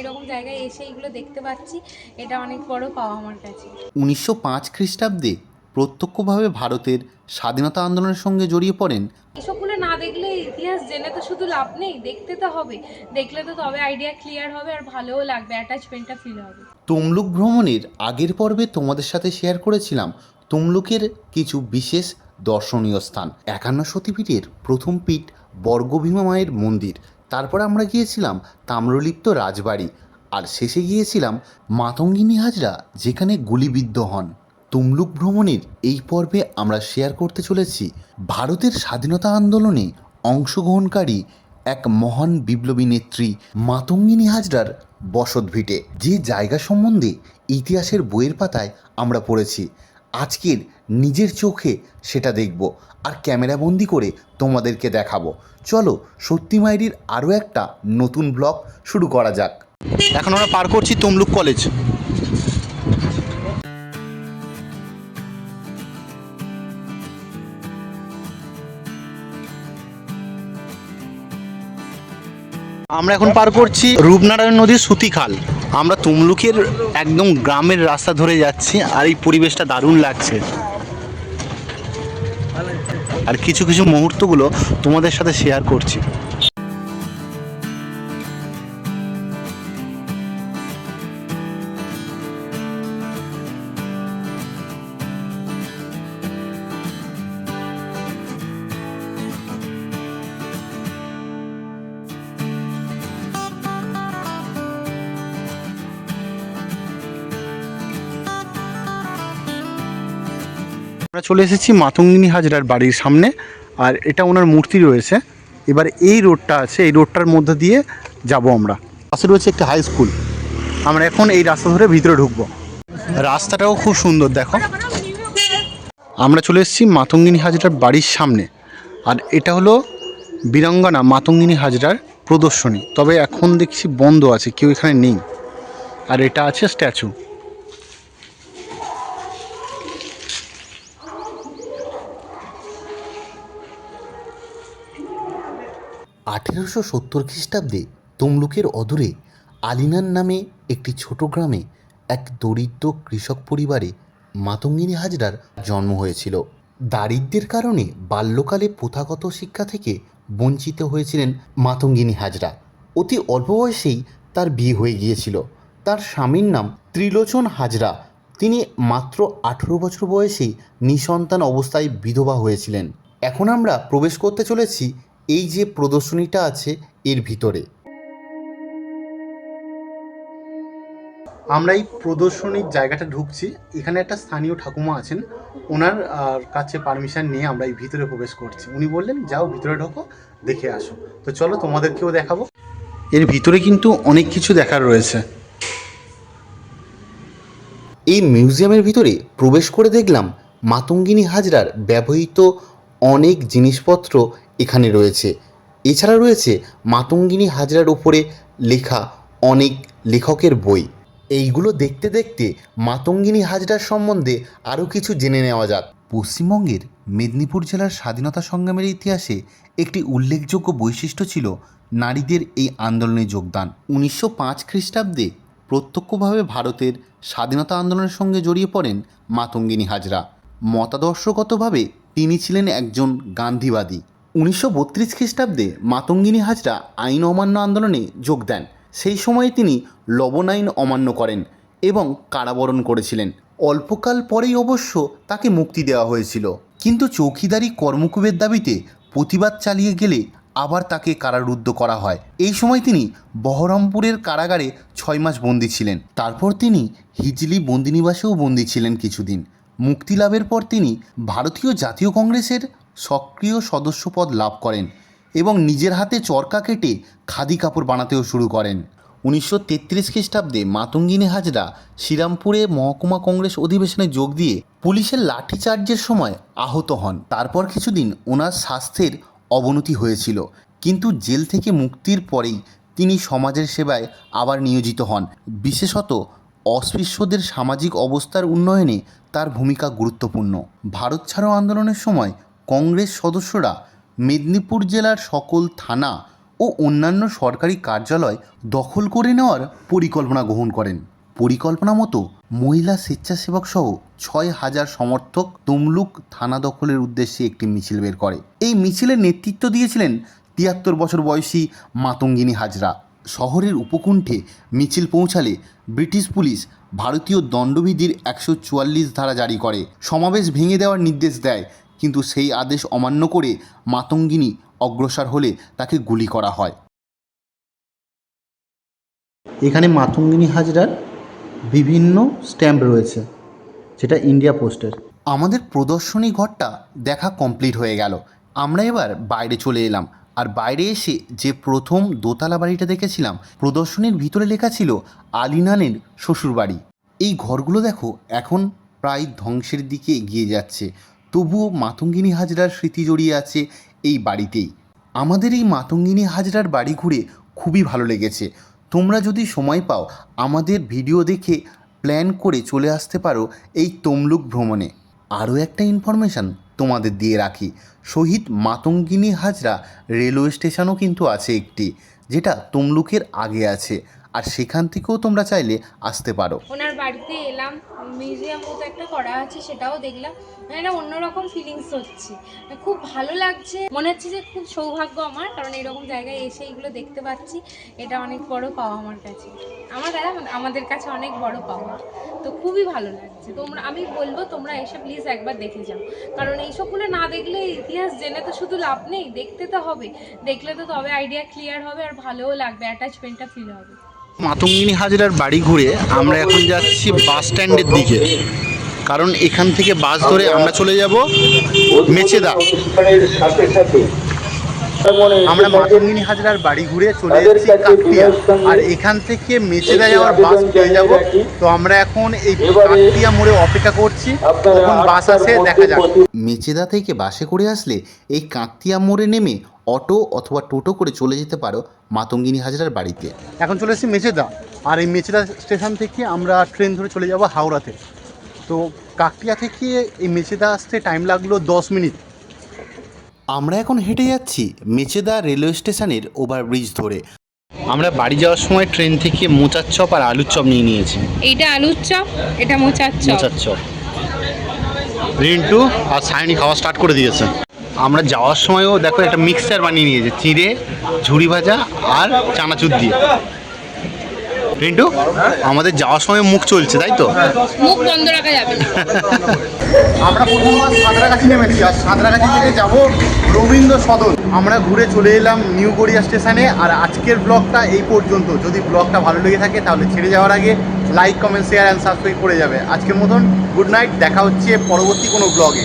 এরকম জায়গায় এসে এগুলো দেখতে পাচ্ছি এটা অনেক বড় পাওয়া আমার কাছে। উনিশশো পাঁচ খ্রিস্টাব্দে প্রত্যক্ষভাবে ভারতের স্বাধীনতা আন্দোলনের সঙ্গে জড়িয়ে পড়েন। এসবগুলো না দেখলে ইতিহাস জেনে তো শুধু লাভ নেই দেখতে তো হবে। দেখলে তো তবে আইডিয়া ক্লিয়ার হবে আর ভালোও লাগবে অ্যাটাচমেন্টটা ফিল হবে। তমলুক ভ্রমণের আগের পর্বে তোমাদের সাথে শেয়ার করেছিলাম তমলুকের কিছু বিশেষ দর্শনীয় স্থান। একান্ন সতীপীঠের প্রথম পীঠ বর্গভীমা মায়ের মন্দির তারপর আমরা গিয়েছিলাম তাম্রলিপ্ত রাজবাড়ি। আর শেষে গিয়েছিলাম মাতঙ্গিনী হাজরা, যেখানে গুলিবিদ্ধ হন। তমলুক ভ্রমণের এই পর্বে আমরা শেয়ার করতে চলেছি ভারতের স্বাধীনতা আন্দোলনে অংশগ্রহণকারী এক মহান বিপ্লবী নেত্রী মাতঙ্গিনী হাজরার বসতভিটে। যে জায়গা সম্বন্ধে ইতিহাসের বইয়ের পাতায় আমরা পড়েছি আজকের নিজের চোখে সেটা দেখব আর ক্যামেরাবন্দি করে তোমাদেরকে দেখাবো। চলো সত্যি মাইরির আরও একটা নতুন ব্লগ শুরু করা যাক। এখন আমরা পার করছি তমলুক কলেজ। আমরা এখন পার করছি রূপনারায়ণ নদীর সুতি খাল আমরা তমলুকের একদম গ্রামের রাস্তা ধরে যাচ্ছি আর এই পরিবেশটা দারুণ লাগছে। আর কিছু কিছু মুহূর্তগুলো তোমাদের সাথে শেয়ার করছি। আমরা চলে এসেছি মাতঙ্গিনী হাজরার বাড়ির সামনে, আর এটা ওনার মূর্তি রয়েছে। এবার এই রোডটা আছে, এই রোডটার মধ্যে দিয়ে যাব আমরা। পাশে রয়েছে একটা হাই স্কুল আমরা এখন এই রাস্তা ধরে ভিতরে ঢুকবো। রাস্তাটাও খুব সুন্দর, দেখো। আমরা চলে এসেছি মাতঙ্গিনী হাজরার বাড়ির সামনে, আর এটা হলো বীরাঙ্গনা মাতঙ্গিনী হাজরার প্রদর্শনী। তবে এখন দেখছি বন্ধ আছে, কেউ এখানে নেই। আর এটা আছে স্ট্যাচু আঠেরোশো সত্তর খ্রিস্টাব্দে তমলুকের অদূরে আলিনান নামে একটি ছোট গ্রামে এক দরিদ্র কৃষক পরিবারে মাতঙ্গিনী হাজরার জন্ম হয়েছিল। দারিদ্র্যের কারণে বাল্যকালে প্রথাগত শিক্ষা থেকে বঞ্চিত হয়েছিলেন মাতঙ্গিনী হাজরা। অতি অল্প বয়সেই তার বিয়ে হয়ে গিয়েছিল। তার স্বামীর নাম ত্রিলোচন হাজরা। তিনি মাত্র আঠেরো বছর বয়সেই নিঃসন্তান অবস্থায় বিধবা হয়েছিলেন। এখন আমরা প্রবেশ করতে চলেছি এই যে প্রদর্শনীটা আছে, এর ভিতরে। আমরা এই প্রদর্শনীর জায়গাটা ঢুকছি। এখানে একটা স্থানীয় ঠাকুমা আছেন। ওনার কাছে পারমিশন নিয়ে আমরা এই ভিতরে প্রবেশ করছি। উনি বললেন, যাও ভিতরে ঢোকো, দেখে আসো। তো চলো, তোমাদেরকেও দেখাবো। এর ভিতরে কিন্তু অনেক কিছু দেখার রয়েছে। এই মিউজিয়ামের ভিতরে প্রবেশ করে দেখলাম মাতঙ্গিনী হাজরার ব্যবহৃত অনেক জিনিসপত্র এখানে রয়েছে। এছাড়া রয়েছে মাতঙ্গিনী হাজরার উপরে লেখা অনেক লেখকের বই। এইগুলো দেখতে দেখতে মাতঙ্গিনী হাজরার সম্বন্ধে আরও কিছু জেনে নেওয়া যাক। পশ্চিমবঙ্গের মেদিনীপুর জেলার স্বাধীনতা সংগ্রামের ইতিহাসে একটি উল্লেখযোগ্য বৈশিষ্ট্য ছিল নারীদের এই আন্দোলনে যোগদান। উনিশশো পাঁচ খ্রিস্টাব্দে প্রত্যক্ষভাবে ভারতের স্বাধীনতা আন্দোলনের সঙ্গে জড়িয়ে পড়েন মাতঙ্গিনী হাজরা। মতাদর্শগতভাবে তিনি ছিলেন একজন গান্ধীবাদী। উনিশশো বত্রিশ খ্রিস্টাব্দে মাতঙ্গিনী হাজরা আইন অমান্য আন্দোলনে যোগ দেন। সেই সময়ে তিনি লবণ আইন অমান্য করেন এবং কারাবরণ করেছিলেন। অল্পকাল পরেই অবশ্য তাকে মুক্তি দেওয়া হয়েছিল। কিন্তু চৌকিদারি কর্মকুবের দাবিতে প্রতিবাদ চালিয়ে গেলে আবার তাকে কারারুদ্ধ করা হয়। এই সময় তিনি বহরমপুরের কারাগারে ছয় মাস বন্দী ছিলেন। তারপর তিনি হিজলি বন্দিনিবাসেও বন্দী ছিলেন কিছুদিন। মুক্তি লাভের পর তিনি ভারতীয় জাতীয় কংগ্রেসের সক্রিয় সদস্যপদ লাভ করেন এবং নিজের হাতে চরকা কেটে খাদি কাপড় বানাতেও শুরু করেন। উনিশশো তেত্রিশ খ্রিস্টাব্দে মাতঙ্গিনী হাজরা শ্রীরামপুরে মহকুমা কংগ্রেস অধিবেশনে যোগ দিয়ে পুলিশের লাঠিচার্জের সময় আহত হন। তারপর কিছুদিন ওনার স্বাস্থ্যের অবনতি হয়েছিল। কিন্তু জেল থেকে মুক্তির পরেই তিনি সমাজের সেবায় আবার নিয়োজিত হন। বিশেষত অস্পৃশ্যদের সামাজিক অবস্থার উন্নয়নে তার ভূমিকা গুরুত্বপূর্ণ। ভারত ছাড়ো আন্দোলনের সময় কংগ্রেস সদস্যরা মেদিনীপুর জেলার সকল থানা ও অন্যান্য সরকারি কার্যালয় দখল করে নেওয়ার পরিকল্পনা গ্রহণ করেন। পরিকল্পনা মতো মহিলা স্বেচ্ছাসেবক সহ ছয় হাজার সমর্থক তমলুক থানা দখলের উদ্দেশ্যে একটি মিছিল বের করে। এই মিছিলের নেতৃত্ব দিয়েছিলেন তিয়াত্তর বছর বয়সী মাতঙ্গিনী হাজরা। শহরের উপকণ্ঠে মিছিল পৌঁছালে ব্রিটিশ পুলিশ ভারতীয় দণ্ডবিধির একশো চুয়াল্লিশ ধারা জারি করে। সমাবেশ ভেঙে দেওয়ার নির্দেশ দেয় কিন্তু সেই আদেশ অমান্য করে মাতঙ্গিনী অগ্রসর হলে তাকে গুলি করা হয়। এখানে মাতঙ্গিনী হাজরার বিভিন্ন স্ট্যাম্প রয়েছে যেটা ইন্ডিয়া পোস্টের। আমাদের প্রদর্শনী ঘরটা দেখা কমপ্লিট হয়ে গেল। আমরা এবার বাইরে চলে এলাম আর বাইরে এসে যে প্রথম দোতলা বাড়িটা দেখেছিলাম প্রদর্শনীর ভিতরে লেখা ছিল আলিনানের শ্বশুরবাড়ি। এই ঘরগুলো দেখো এখন প্রায় ধ্বংসের দিকে এগিয়ে যাচ্ছে। তবুও মাতঙ্গিনী হাজরার স্মৃতি জড়িয়ে আছে এই বাড়িতেই। আমাদের এই মাতঙ্গিনী হাজরার বাড়ি ঘুরে খুবই ভালো লেগেছে। তোমরা যদি সময় পাও, আমাদের ভিডিও দেখে প্ল্যান করে চলে আসতে পারো এই তমলুক ভ্রমণে। আরও একটা ইনফরমেশান তোমাদের দিয়ে রাখি। শহীদ মাতঙ্গিনী হাজরা রেলওয়ে স্টেশনও কিন্তু আছে একটি, যেটা তমলুকের আগে আছে। আর সেখান থেকেও তোমরা চাইলে আসতে পারো। ওনার বাড়িতে এলাম মিউজিয়াম মতো একটা করা আছে, সেটাও দেখলাম। মানে একটা অন্যরকম ফিলিংস হচ্ছে। খুব ভালো লাগছে। মনে হচ্ছে যে খুব সৌভাগ্য আমার, কারণ এরকম জায়গায় এসে এগুলো দেখতে পাচ্ছি। এটা অনেক বড় পাওয়া আমার কাছে। আমার দাদা আমাদের কাছে অনেক বড় পাওয়া। তো খুবই ভালো লাগছে। তোমরা, আমি বলব তোমরা এসে প্লিজ একবার দেখে যাও। কারণ এইসবগুলো না দেখলে ইতিহাস জেনে তো শুধু লাভ নেই, দেখতে তো হবে। দেখলে তো তবে আইডিয়া ক্লিয়ার হবে আর ভালোও লাগবে অ্যাটাচমেন্টটা ফিল হবে। মাতঙ্গিনী হাজরার বাড়ি ঘুরে আমরা এখন যাচ্ছি বাস স্ট্যান্ডের দিকে। কারণ এখান থেকে বাস ধরে আমরা চলে যাব মেচেদা। আমরা মাতঙ্গিনী হাজরার বাড়ি ঘুরে চলে যাচ্ছি কাকতিয়া আর এখান থেকে মেচেদা যাওয়ার বাস পেয়ে যাব। তো আমরা এখন এই কাকতিয়া মোড়ে অপেক্ষা করছি। কখন বাস আসে দেখা যাক। মেচেদা থেকে বাসে করে আসলে এই কাকতিয়া মোড়ে নেমে অটো অথবা টোটো করে চলে যেতে পারো মাতঙ্গিনী হাজরার বাড়িতে। এখন চলে এসেছি মেচেদা। আর এই মেচেদা স্টেশন থেকে আমরা ট্রেন ধরে চলে যাব হাওড়াতে। তো কাকতিয়া থেকে এই মেচেদা আসতে টাইম লাগল দশ মিনিট। আমরা এখন হেঁটে যাচ্ছি মেচেদা রেলওয়ে স্টেশনের ওভারব্রিজ ধরে। আমরা বাড়ি যাওয়ার সময় ট্রেন থেকে মোচার চপ আর আলুর চপ নিয়ে নিয়েছি। এইটা আলুর চপ এটা মোচার চপ। মোচার চপ। রিন্টু আর সায়নি খাওয়া স্টার্ট করে দিয়েছে। আমরা যাওয়ার সময়ও দেখো একটা মিক্সচার বানিয়ে নিয়েছে চিড়ে ঝুড়ি ভাজা আর চানাচুর দিয়ে। রিন্টু? আমাদের যাওয়ার সময় মুখ চলছে তাই তো? মুখ বন্ধ রাখা যাবে আমরা প্রথমবার সাঁতরাগাছি নেমেছি আর সাঁতরাগাছি থেকে যাব রবীন্দ্র সদন। আমরা ঘুরে চলে এলাম নিউ গড়িয়া স্টেশনে আর আজকের ব্লগটা এই পর্যন্ত। যদি ব্লগটা ভালো লেগে থাকে তাহলে ছেড়ে যাওয়ার আগে like comment share and subscribe করে যাবে। আজকের মতন গুড নাইট দেখা হচ্ছে পরবর্তী কোনো ব্লগে